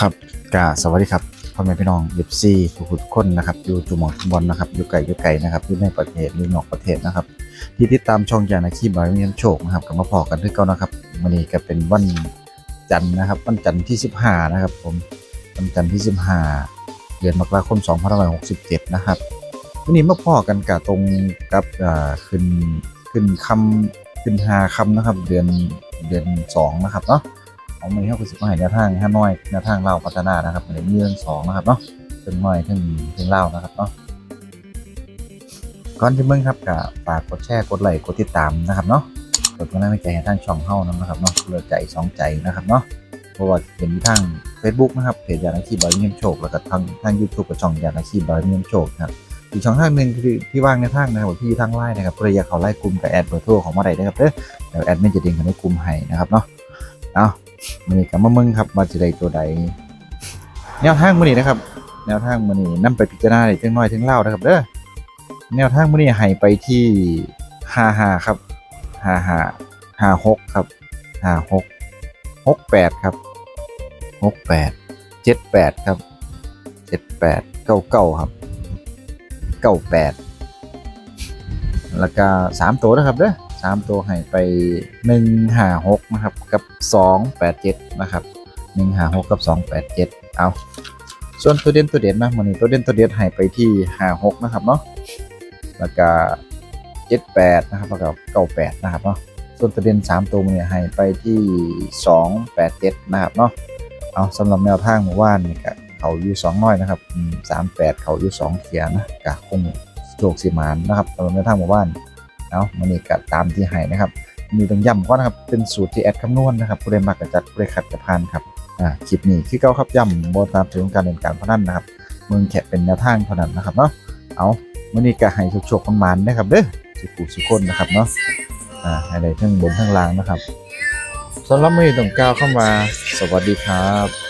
ครับกาสวัสดีครับพ่อแม่พี่น้องยิบซีทุกคนนะครับอยู่จุหมองทุกบอลนะครับอยู่ไกลอยู่ไกลนะครับอยู่ในประเทศหรือนอกประเทศนะครับ ที่ติดตามช่องยานาคีบายมีน้ำโชคนะครับกลับมาพอกันด้วยกันนะครับวันนี้ก็เป็นวันจันทร์นะครับ วันจันทร์ที่ 15 นะครับ ผมวันจันทร์ที่ 15 เดือนมกราคม2567 นะครับวันนี้มาพอกันกับตรงกับขึ้นขึ้นคำขึ้นหาคำนะครับ เดือนเดือนสองนะครับเนาะ เอามาเข้าคือสิบมาให้แนวทางห้าน้อยแนวทางเล่าพัฒนานะครับในเรื่องสองนะครับเนาะเป็นน้อยถึงถึงเล่านะครับเนาะก่อนที่เมืองครับก็ฝากกดแชร์กดไลค์กดติดตามนะครับเนาะกดกำลังใจให้ทางช่องเฮ้านะครับเนาะเลือใจสองใจนะครับเนาะเพราะว่าเป็นทาง Facebook นะครับเพจยานาคีบอยเงียมโชคแล้วก็ทางทางยูทูบกับช่องยานาคีบอยเงียมโชคนะครับอีกช่องทางหนึ่งคือที่ว่างในทางนะครับที่ทางไลน์นะครับใครอยากเขาไลน์กลุ่มกับแอดเบอร์โทรของมาได้นะครับเด้อเดี๋ยวแอดมินจะดึงเข้าในกลุ่มให้นะครับเนาะเอา มือนี้กับมามึงครับมาจะได้ตัวใดแนวทางมือนี้นะครับ แนวทางมือนี้นํไปพิจารณาได้จังน้อยถึงเล่านะครับเด้อแนวทางมือนี้ให้ไปที่ห้าห้าครับห้าห้าห้าหกครับห้าหกหกแปดครับหกแปดเจ็ดแปดครับเจ็ดแปดเก้าเก้าครับเก้าแปดแล้วก็สามตัวนะครับเด้อ สามตัวให้ไปหนึ่งห้าหกนะครับกับสองแปดเจ็ดนะครับหนึ่งห้าหกกับสองแปดเจ็ดเอาส่วนตัวเด่นตัวเด่นนะมันนี้ตัวเด่นตัวเด่นให้ไปที่ห้าหกนะครับเนาะแล้วก็เจ็ดแปดนะครับแล้วก็เก้าแปดนะครับเนาะส่วนตัวเด่นสามตัวมันเนี่ยให้ไปที่สองแปดเจ็ดนะครับเนาะเอาสำหรับแนวทางหมู่บ้านนี่ก็เขาอยู่สองน้อยนะครับสามแปดเขาอยู่สองเขียนะกะคงโชคสิมานนะครับสำหรับแนวทางหมู่บ้าน เอามันนี่ก็ตามที่ให้นะครับมีต้องย้ำก่อนนะครับเป็นสูตรที่แอดคำนวณนะครับผู้ใดมักกระจัดผู้ใดขัดกระพานครับอ่าคลิปนี้คือเก้าครับย้ำบนตามถึงการเล่นการพนันนะครับเมืองแค่เป็นแนวทางเท่านั้นนะครับเนาะเอามันนี่ก็ให้โชคๆมันๆนะครับเด้อสุขุสุขคนนะครับเนาะอ่าให้ได้ทั้งบนทั้งล่างนะครับสำหรับมือต้องกล่าวเข้ามา สวัสดีครับ